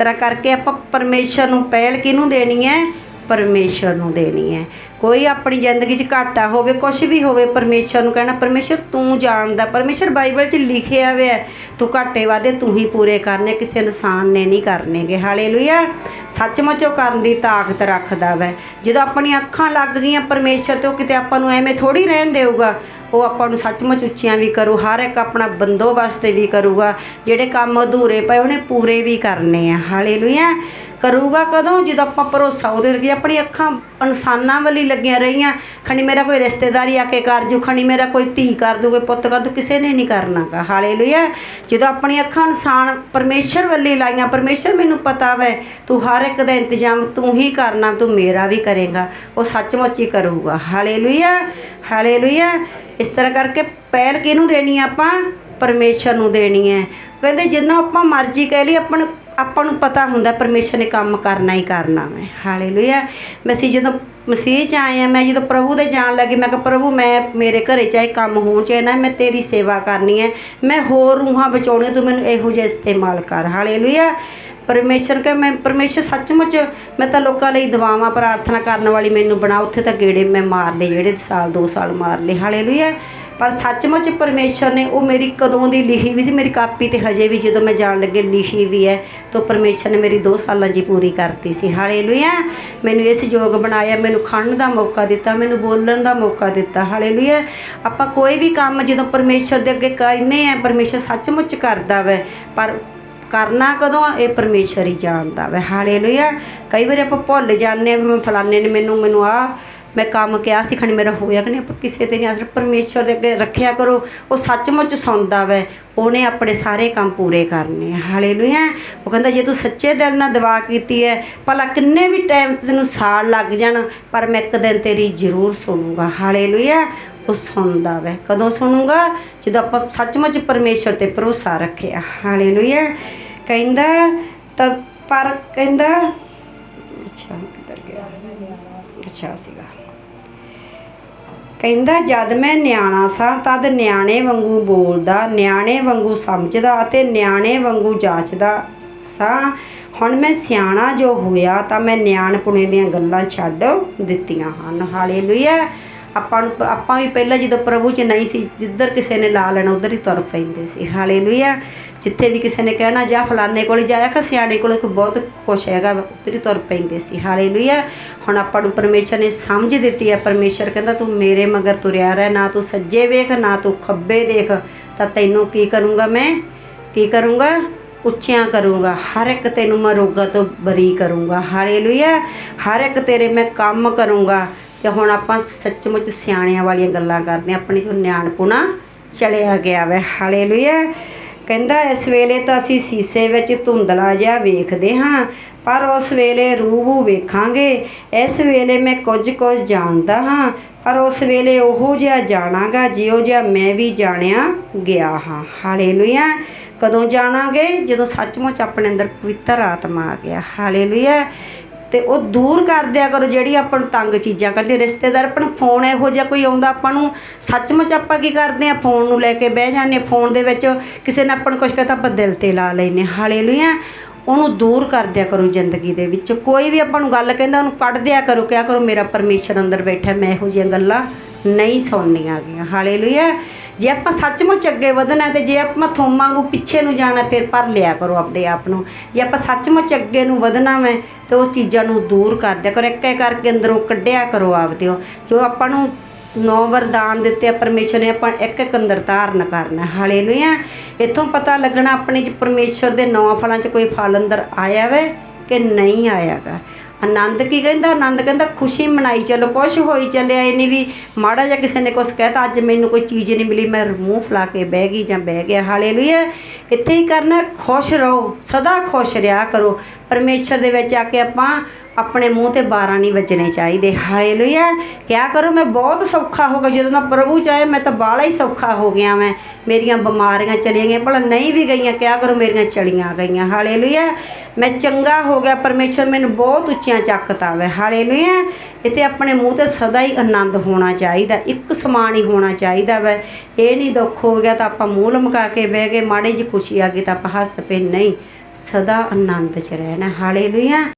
ਤਰ੍ਹਾਂ ਕਰਕੇ ਆਪਾਂ ਪਰਮੇਸ਼ਰ ਨੂੰ ਪਹਿਲ ਕਿਹਨੂੰ ਦੇਣੀ ਹੈ? ਪਰਮੇਸ਼ਰ ਨੂੰ ਦੇਣੀ ਹੈ। ਕੋਈ ਆਪਣੀ ਜ਼ਿੰਦਗੀ 'ਚ ਘਾਟਾ ਹੋਵੇ ਕੁਝ ਵੀ ਹੋਵੇ ਪਰਮੇਸ਼ਰ ਨੂੰ ਕਹਿਣਾ ਪਰਮੇਸ਼ਰ ਤੂੰ ਜਾਣਦਾ ਪਰਮੇਸ਼ਰ ਬਾਈਬਲ 'ਚ ਲਿਖਿਆ ਹੋਇਆ ਹੈ, ਤੂੰ ਘਾਟੇ ਵਾਦੇ ਤੂੰ ਹੀ ਪੂਰੇ ਕਰਨੇ ਕਿਸੇ ਇਨਸਾਨ ਨੇ ਨਹੀਂ ਕਰਨੇਗੇ। ਹਾਲੇਲੂਇਆ ਸੱਚਮੁੱਚ ਉਹ ਕਰਨ ਦੀ ਤਾਕਤ ਰੱਖਦਾ ਵੈ। ਜਦੋਂ ਆਪਣੀਆਂ ਅੱਖਾਂ ਲੱਗ ਗਈਆਂ ਪਰਮੇਸ਼ਰ ਤੇ ਉਹ ਕਿਤੇ ਆਪਾਂ ਨੂੰ ਐਵੇਂ ਥੋੜੀ ਰਹਿਣ ਦੇਊਗਾ। ਉਹ ਆਪਾਂ ਨੂੰ ਸੱਚਮੁੱਚ ਉੱਚੀਆਂ ਵੀ ਕਰੂ, ਹਰ ਇੱਕ ਆਪਣਾ ਬੰਦੋਬਸਤ ਵੀ ਕਰੂਗਾ, ਜਿਹੜੇ ਕੰਮ ਅਧੂਰੇ ਪਏ ਉਹਨੇ ਪੂਰੇ ਵੀ ਕਰਨੇ ਆ। ਹਾਲੇਲੂਇਆ। ਕਰੂਗਾ ਕਦੋਂ? ਜਦੋਂ ਆਪਾਂ ਭਰੋਸਾ ਉਹਦੇ ਰੱਖੀਏ ਆਪਣੀ ਅੱਖਾਂ ਇਨਸਾਨਾਂ ਵੱਲ ਲੱਗੀਆਂ ਰਹੀਆਂ। ਖਣੀ ਮੇਰਾ ਕੋਈ ਰਿਸ਼ਤੇਦਾਰੀ ਆ ਕੇ ਕਰ ਜੂ, ਖਣੀ ਮੇਰਾ ਕੋਈ ਧੀ ਕਰ ਦੂ ਕੋਈ ਪੁੱਤ ਕਰ ਦੂ ਕਿਸੇ ਨੇ ਨਹੀਂ ਕਰਨਾਗਾ ਹਾਲੇਲੂਇਆ। ਜਦੋਂ ਆਪਣੀ ਅੱਖਾਂ ਇਨਸਾਨ ਪਰਮੇਸ਼ਰ ਵੱਲੇ ਲਾਈਆਂ, ਪਰਮੇਸ਼ਰ ਮੈਨੂੰ ਪਤਾ ਵੈ, ਤੂੰ ਹਰ ਇੱਕ ਦਾ ਇੰਤਜ਼ਾਮ ਤੂੰ ਹੀ ਕਰਨਾ, ਤੂੰ ਮੇਰਾ ਵੀ ਕਰੇਗਾ। ਉਹ ਸੱਚਮੁੱਚ ਹੀ ਕਰੂਗਾ। ਹਾਲੇਲੂਇਆ। ਹਾਲੇਲੂਇਆ। ਇਸ ਤਰ੍ਹਾਂ ਕਰਕੇ ਪਹਿਲ ਕਿਹਨੂੰ ਦੇਣੀ ਆ ਆਪਾਂ? ਪਰਮੇਸ਼ਰ ਨੂੰ ਦੇਣੀ ਹੈ। ਕਹਿੰਦੇ ਜਿੰਨਾ ਆਪਾਂ ਮਰਜ਼ੀ ਕਹਿ ਲਈ ਆਪਾਂ ਨੂੰ ਆਪਾਂ ਨੂੰ ਪਤਾ ਹੁੰਦਾ ਪਰਮੇਸ਼ਰ ਨੇ ਕੰਮ ਕਰਨਾ ਹੀ ਕਰਨਾ ਮੈਂ ਹਾਲੇਲੂਇਆ। ਮੈਂ ਅਸੀਂ ਜਦੋਂ ਮਸੀਹ ਚ ਆਏ ਆ, ਮੈਂ ਜਦੋਂ ਪ੍ਰਭੂ ਦੇ ਜਾਣ ਲੱਗੀ, ਮੈਂ ਕਿਹਾ, ਪ੍ਰਭੂ, ਮੈਂ ਮੇਰੇ ਘਰੇ ਚਾਹੇ ਕੰਮ ਹੋਣ ਚਾਹੇ ਨਾ, ਮੈਂ ਤੇਰੀ ਸੇਵਾ ਕਰਨੀ ਹੈ। ਮੈਂ ਹੋਰ ਰੂਹਾਂ ਬਚਾਉਣੀਆਂ ਤੂੰ ਮੈਨੂੰ ਇਹੋ ਜਿਹਾ ਇਸਤੇਮਾਲ ਕਰ। ਹਾਲੇਲੂਇਆ। ਪਰਮੇਸ਼ਰ ਕਹੇ, ਮੈਂ, ਪਰਮੇਸ਼ਰ, ਸੱਚਮੁੱਚ ਮੈਂ ਤਾਂ ਲੋਕਾਂ ਲਈ ਦੁਆਵਾਂ, ਪ੍ਰਾਰਥਨਾ ਕਰਨ ਵਾਲੀ ਮੈਨੂੰ ਬਣਾ, ਉੱਥੇ ਤਾਂ ਗੇੜੇ ਮੈਂ ਮਾਰ ਲਏ, ਜਿਹੜੇ ਸਾਲ 2 ਸਾਲ ਮਾਰ ਲਏ। ਹਾਲੇਲੂਇਆ। ਪਰ ਸੱਚਮੁੱਚ ਪਰਮੇਸ਼ਰ ਨੇ ਉਹ ਮੇਰੀ ਕਦੋਂ ਦੀ ਲਿਖੀ ਵੀ ਸੀ, ਮੇਰੀ ਕਾਪੀ ਤੇ ਹਜੇ ਵੀ ਜਦੋਂ ਮੈਂ ਜਾਣ ਲੱਗੇ ਲਿਖੀ ਵੀ ਹੈ, ਤਾਂ ਪਰਮੇਸ਼ਰ ਨੇ ਮੇਰੀ 2 ਸਾਲਾਂ ਜੀ ਪੂਰੀ ਕਰਤੀ ਸੀ। ਹਾਲੇਲੂਇਆ। ਮੈਨੂੰ ਇਸ ਯੋਗ ਬਣਾਇਆ, ਮੈਨੂੰ ਖੜਨ ਦਾ ਮੌਕਾ ਦਿੱਤਾ, ਮੈਨੂੰ ਬੋਲਣ ਦਾ ਮੌਕਾ ਦਿੱਤਾ। ਹਾਲੇਲੂਇਆ। ਆਪਾਂ ਕੋਈ ਵੀ ਕੰਮ ਜਦੋਂ ਪਰਮੇਸ਼ਰ ਦੇ ਅੱਗੇ ਕਹਿੰਦੇ ਆ, ਪਰਮੇਸ਼ਰ ਸੱਚਮੁੱਚ ਕਰਦਾ ਵੈ, ਪਰ ਕਰਨਾ ਕਦੋਂ ਇਹ ਪਰਮੇਸ਼ਰ ਹੀ ਜਾਣਦਾ ਵੈ। ਹਾਲੇਲੂਇਆ। ਕਈ ਵਾਰੀ ਆਪਾਂ ਭੁੱਲ ਜਾਂਦੇ ਆ ਵੀ ਮੈਂ ਫਲਾਣੇ ਨੇ ਮੈਨੂੰ ਮੈਨੂੰ ਆ, ਮੈਂ ਕੰਮ ਕਿਹਾ ਸੀ, ਖਣੀ ਮੇਰਾ ਹੋਇਆ ਕਿ ਨਹੀਂ? ਆਪਾਂ ਕਿਸੇ ਤੇ ਨਹੀਂ ਆਸਰ। ਪਰਮੇਸ਼ਰ ਦੇ ਅੱਗੇ ਰੱਖਿਆ ਕਰੋ। ਉਹ ਸੱਚਮੁੱਚ ਸੁਣਦਾ ਵੈ। ਉਹਨੇ ਆਪਣੇ ਸਾਰੇ ਕੰਮ ਪੂਰੇ ਕਰਨੇ ਆ। ਹਾਲੇਲੂਇਆ। ਉਹ ਕਹਿੰਦਾ, ਜੇ ਤੂੰ ਸੱਚੇ ਦਿਲ ਨਾਲ ਦੁਆ ਕੀਤੀ ਹੈ ਭਲਾ ਕਿੰਨੇ ਵੀ ਟਾਈਮ ਤੈਨੂੰ ਸਾਲ ਲੱਗ ਜਾਣ, ਪਰ ਮੈਂ ਇੱਕ ਦਿਨ ਤੇਰੀ ਜ਼ਰੂਰ ਸੁਣੂੰਗਾ। ਹਾਲੇਲੂਇਆ। ਉਹ ਸੁਣਦਾ ਵੈ। ਕਦੋਂ ਸੁਣੂਗਾ? ਜਦੋਂ ਆਪਾਂ ਸੱਚਮੁੱਚ ਪਰਮੇਸ਼ਰ ਤੇ ਭਰੋਸਾ ਰੱਖਿਆ। ਹਾਲੇਲੂਇਆ। ਕਹਿੰਦਾ, ਤਾਂ ਪਰ ਕਹਿੰਦਾ, ਅੱਛਾ, ਕਿੱਧਰ ਗਿਆ? ਅੱਛਾ ਸੀਗਾ। ਕਹਿੰਦਾ, ਜਦ ਮੈਂ ਨਿਆਣਾ ਸਾਂ, ਤਦ ਨਿਆਣੇ ਵਾਂਗੂ ਬੋਲਦਾ, ਨਿਆਣੇ ਵਾਂਗੂ ਸਮਝਦਾ ਅਤੇ ਨਿਆਣੇ ਵਾਂਗੂ ਜਾਚਦਾ ਸਾਂ। ਹੁਣ ਮੈਂ ਸਿਆਣਾ ਜੋ ਹੋਇਆ, ਤਾਂ ਮੈਂ ਨਿਆਣਪੁਣੇ ਦੀਆਂ ਗੱਲਾਂ ਛੱਡ ਦਿੱਤੀਆਂ ਹਨ। ਹਾਲੇਲੂਇਆ। ਆਪਾਂ ਨੂੰ ਆਪਾਂ ਵੀ ਪਹਿਲਾਂ ਜਦੋਂ ਪ੍ਰਭੂ 'ਚ ਨਹੀਂ ਸੀ ਜਿੱਧਰ ਕਿਸੇ ਨੇ ਲਾ ਲੈਣਾ ਉਧਰ ਹੀ ਤੁਰ ਪੈਂਦੇ ਸੀ। ਹਾਲੇਲੂਇਆ ਜਿੱਥੇ ਵੀ ਕਿਸੇ ਨੇ ਕਹਿਣਾ ਜਾ ਫਲਾਣੇ ਕੋਲ ਜਾਇਆ ਕਿ ਸਿਆਣੇ ਕੋਲ ਬਹੁਤ ਕੁਛ ਹੈਗਾ ਵਾ, ਉੱਧਰ ਹੀ ਤੁਰ ਪੈਂਦੇ ਸੀ। ਹਾਲੇਲੂਇਆ ਹੁਣ ਆਪਾਂ ਨੂੰ ਪਰਮੇਸ਼ਰ ਨੇ ਸਮਝ ਦਿੱਤੀ ਹੈ ਪਰਮੇਸ਼ਰ ਕਹਿੰਦਾ ਤੂੰ ਮੇਰੇ ਮਗਰ ਤੁਰਿਆ ਰਹਿ ਨਾ ਤੂੰ ਸੱਜੇ ਵੇਖ ਨਾ ਤੂੰ ਖੱਬੇ ਦੇਖ ਤਾਂ ਤੈਨੂੰ ਕੀ ਕਰੂੰਗਾ ਮੈਂ? ਕੀ ਕਰੂੰਗਾ? ਉੱਚਿਆਂ ਕਰੂੰਗਾ। ਹਰ ਇੱਕ ਤੈਨੂੰ ਮੈਂ ਰੋਗਾਂ ਤੋਂ ਬਰੀ ਕਰੂੰਗਾ। ਹਾਲੇਲੂਇਆ ਹਰ ਇੱਕ ਤੇਰੇ ਮੈਂ ਕੰਮ ਕਰੂੰਗਾ। ਤੇ ਹੁਣ ਆਪਾਂ ਸੱਚਮੁੱਚ ਸਿਆਣਿਆਂ ਵਾਲੀਆਂ ਗੱਲਾਂ ਕਰਦੇ ਹਾਂ। ਆਪਣੀ ਜੋ ਨਿਆਣਪੁਣਾ ਚਲਿਆ ਗਿਆ ਵੈ, ਹਾਲੇਲੂਇਆ। ਕਹਿੰਦਾ, ਇਸ ਵੇਲੇ ਤਾਂ ਅਸੀਂ ਸੀਸੇ ਵਿੱਚ ਧੁੰਦਲਾ ਜਿਹਾ ਵੇਖਦੇ ਹਾਂ, ਪਰ ਉਸ ਵੇਲੇ ਰੂਬੂ ਵੇਖਾਂਗੇ। ਇਸ ਵੇਲੇ ਮੈਂ ਕੁਝ ਕੁਝ ਜਾਣਦਾ ਹਾਂ, ਪਰ ਉਸ ਵੇਲੇ ਉਹੋ ਜਿਹਾ ਜਾਣਾਗਾ ਜਿਉ ਜਿਹਾ ਮੈਂ ਵੀ ਜਾਣਿਆ ਗਿਆ ਹਾਂ। ਹਾਲੇਲੂਇਆ। ਕਦੋਂ ਜਾਣਾਂਗੇ? ਜਦੋਂ ਸੱਚਮੁੱਚ ਆਪਣੇ ਅੰਦਰ ਪਵਿੱਤਰ ਆਤਮਾ ਆ ਗਿਆ। ਹਾਲੇਲੂਇਆ। ਤੇ ਉਹ ਦੂਰ ਕਰ ਦਿਆ ਕਰੋ ਜਿਹੜੀ ਆਪਾਂ ਨੂੰ ਤੰਗ ਚੀਜ਼ਾਂ ਕਰਦੇ ਰਿਸ਼ਤੇਦਾਰ ਆਪਾਂ ਨੂੰ ਫੋਨ ਇਹੋ ਜਿਹਾ ਕੋਈ ਆਉਂਦਾ, ਆਪਾਂ ਨੂੰ ਸੱਚਮੁੱਚ ਆਪਾਂ ਕੀ ਕਰਦੇ ਆ? ਫੋਨ ਨੂੰ ਲੈ ਕੇ ਬਹਿ ਜਾਂਦੇ ਫੋਨ ਦੇ ਵਿੱਚ ਕਿਸੇ ਨੇ ਆਪਾਂ ਨੂੰ ਕੁਝ ਕਹਤਾ, ਆਪਾਂ ਦਿਲ ਤੇ ਲਾ ਲੈਨੇ ਹਾਲੇਲੂਇਆ। ਉਹਨੂੰ ਦੂਰ ਕਰ ਦਿਆ ਕਰੋ ਜ਼ਿੰਦਗੀ ਦੇ ਵਿੱਚ। ਕੋਈ ਵੀ ਆਪਾਂ ਨੂੰ ਗੱਲ ਕਹਿੰਦਾ, ਉਹਨੂੰ ਕੱਢ ਦਿਆ ਕਰੋ ਕਿਆ ਕਰੋ, ਮੇਰਾ ਪਰਮੇਸ਼ਰ ਅੰਦਰ ਬੈਠਾ, ਮੈਂ ਇਹੋ ਜਿਹੀਆਂ ਗੱਲਾਂ ਨਹੀਂ ਸੁਣਨੀਆਂ ਗਈਆਂ ਹਾਲੇਲੂਇਆ। ਜੇ ਆਪਾਂ ਸੱਚਮੁੱਚ ਅੱਗੇ ਵਧਣਾ ਤੇ ਜੇ ਆਪਾਂ ਥੋਮਾਂ ਵਾਂਗੂ ਪਿੱਛੇ ਨੂੰ ਜਾਣਾ, ਫਿਰ ਪਰ ਲਿਆ ਕਰੋ ਆਪਦੇ ਆਪ ਨੂੰ। ਜੇ ਆਪਾਂ ਸੱਚਮੁੱਚ ਅੱਗੇ ਨੂੰ ਵਧਣਾ ਮੈਂ ਤੇ ਉਸ ਚੀਜ਼ਾਂ ਨੂੰ ਦੂਰ ਕਰ ਦਿਆ ਕਰੋ ਇੱਕ ਇੱਕ ਕਰਕੇ ਅੰਦਰੋਂ ਕੱਢਿਆ ਕਰੋ ਆਪਦੇ ਉਹ। ਜੋ ਆਪਾਂ ਨੂੰ ਨੌ ਵਰਦਾਨ ਦਿੱਤੇ ਆ ਪਰਮੇਸ਼ਰ ਨੇ, ਆਪਾਂ ਇੱਕ ਇੱਕ ਅੰਦਰ ਧਾਰਨ ਕਰਨਾ, ਹਾਲੇਲੂਇਆ। ਇੱਥੋਂ ਪਤਾ ਲੱਗਣਾ ਆਪਣੇ ਚ ਪਰਮੇਸ਼ਰ ਦੇ ਨੌ ਫਲਾਂ ਚ ਕੋਈ ਫਲ ਅੰਦਰ ਆਇਆ ਵੇ ਕਿ ਨਹੀਂ ਆਇਆਗਾ। ਆਨੰਦ ਕੀ ਕਹਿੰਦਾ? ਆਨੰਦ ਕਹਿੰਦਾ, ਖੁਸ਼ੀ ਮਨਾਈ ਚਲੋ, ਕੁਛ ਹੋਈ ਚੱਲਿਆ ਇਹ ਨਹੀਂ ਵੀ ਮਾੜਾ ਜਿਹਾ ਕਿਸੇ ਨੇ ਕੁਛ ਕਹਿਤਾ, ਅੱਜ ਮੈਨੂੰ ਕੋਈ ਚੀਜ਼ ਨਹੀਂ ਮਿਲੀ, ਮੈਂ ਮੂੰਹ ਫਲਾ ਕੇ ਬਹਿ ਗਈ ਜਾਂ ਬਹਿ ਗਿਆ। ਹਾਲੇਲੂਇਆ। ਇੱਥੇ ਹੀ ਕਰਨਾ ਖੁਸ਼ ਰਹੋ, ਸਦਾ ਖੁਸ਼ ਰਿਹਾ ਕਰੋ। ਪਰਮੇਸ਼ਰ ਦੇ ਵਿੱਚ ਆ ਕੇ ਆਪਾਂ ਆਪਣੇ ਮੂੰਹ ਤੇ 12 ਨਹੀਂ ਵੱਜਣੇ ਚਾਹੀਦੇ। ਹਾਲੇਲੂਇਆ। ਕਿਆ ਕਰੋ, ਮੈਂ ਬਹੁਤ ਸੌਖਾ ਹੋ ਗਿਆ। ਜਦੋਂ ਦਾ ਪ੍ਰਭੂ ਚਾਹੇ, ਮੈਂ ਤਾਂ ਬਾਲਾ ਹੀ ਸੌਖਾ ਹੋ ਗਿਆ ਮੈਂ ਮੇਰੀਆਂ ਬਿਮਾਰੀਆਂ ਚਲੀਆਂ ਗਈਆਂ। ਭਲਾ ਨਹੀਂ ਵੀ ਗਈਆਂ, ਕਿਆ ਕਰੋ, ਮੇਰੀਆਂ ਚਲੀਆਂ ਗਈਆਂ। ਹਾਲੇਲੂਇਆ। ਮੈਂ ਚੰਗਾ ਹੋ ਗਿਆ। ਪਰਮੇਸ਼ਰ ਮੈਨੂੰ ਬਹੁਤ ਉੱਚੀਆਂ ਚੱਕਤਾ ਵੇ। ਹਾਲੇਲੂਇਆ। ਇੱਥੇ ਆਪਣੇ ਮੂੰਹ ਤੇ ਸਦਾ ਹੀ ਆਨੰਦ ਹੋਣਾ ਚਾਹੀਦਾ। ਇੱਕ ਸਮਾਨ ਹੀ ਹੋਣਾ ਚਾਹੀਦਾ ਵੇ। ਇਹ ਨਹੀਂ ਦੁੱਖ ਹੋ ਗਿਆ ਤਾਂ ਆਪਾਂ ਮੂੰਹ ਲਮਕਾ ਕੇ ਬਹਿ ਗਏ। ਮਾੜੀ ਜਿਹੀ ਖੁਸ਼ੀ ਆ ਗਈ ਤਾਂ ਆਪਾਂ ਹੱਸ ਪਏ। ਨਹੀਂ, ਸਦਾ ਆਨੰਦ ਚ ਰਹਿਣਾ। ਹਾਲੇਲੂਇਆ।